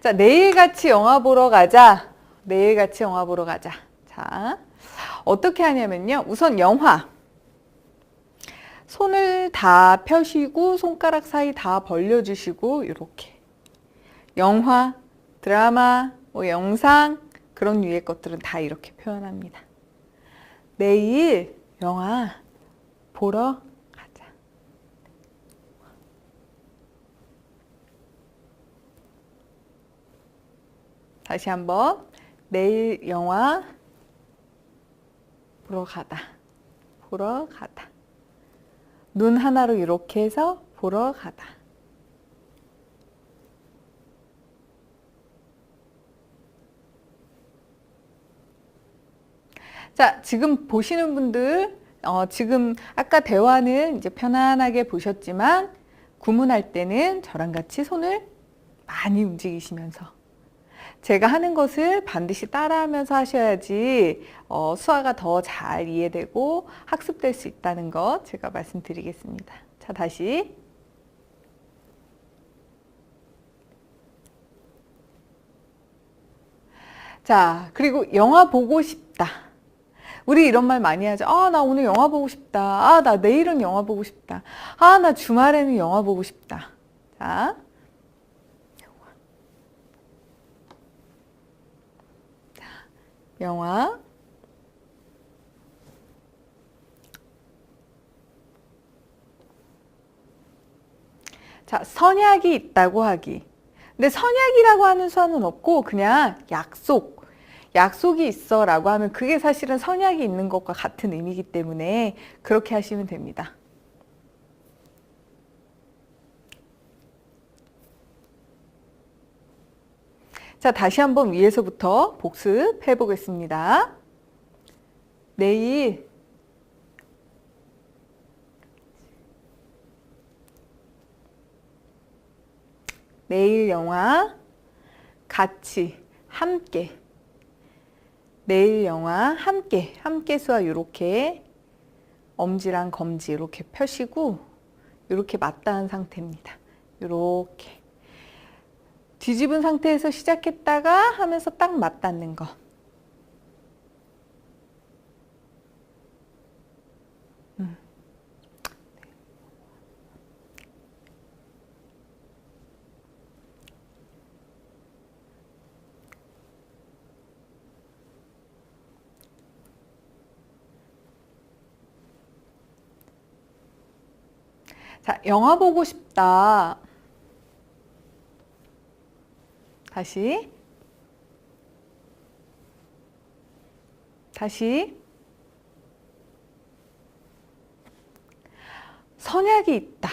자, 내일 같이 영화 보러 가자. 내일 같이 영화 보러 가자. 자, 어떻게 하냐면요. 우선 영화. 손을 다 펴시고 손가락 사이 다 벌려주시고 이렇게 영화, 드라마, 뭐 영상 그런 류의 것들은 다 이렇게 표현합니다. 내일 영화 보러 가자. 다시 한번 내일 영화 보러 가다. 보러 가다. 눈 하나로 이렇게 해서 보러 가다. 자, 지금 보시는 분들, 어, 지금 아까 대화는 이제 편안하게 보셨지만 구문할 때는 저랑 같이 손을 많이 움직이시면서 제가 하는 것을 반드시 따라하면서 하셔야지 어, 수화가 더 잘 이해되고 학습될 수 있다는 것 제가 말씀드리겠습니다. 자, 다시. 자, 그리고 영화 보고 싶다. 우리 이런 말 많이 하죠. 아, 나 오늘 영화 보고 싶다. 아, 나 내일은 영화 보고 싶다. 아, 나 주말에는 영화 보고 싶다. 자. 영화. 자, 선약이 있다고 하기. 근데 선약이라고 하는 수화는 없고 그냥 약속. 약속이 있어 라고 하면 그게 사실은 선약이 있는 것과 같은 의미이기 때문에 그렇게 하시면 됩니다. 자, 다시 한번 위에서부터 복습해 보겠습니다. 내일 내일 영화 같이 함께 내일 영화 함께 함께 수와 이렇게 엄지랑 검지 이렇게 펴시고 이렇게 맞닿은 상태입니다. 이렇게 뒤집은 상태에서 시작했다가 하면서 딱 맞닿는 거. 음. 자, 영화 보고 싶다. 다시. 다시. 선약이 있다.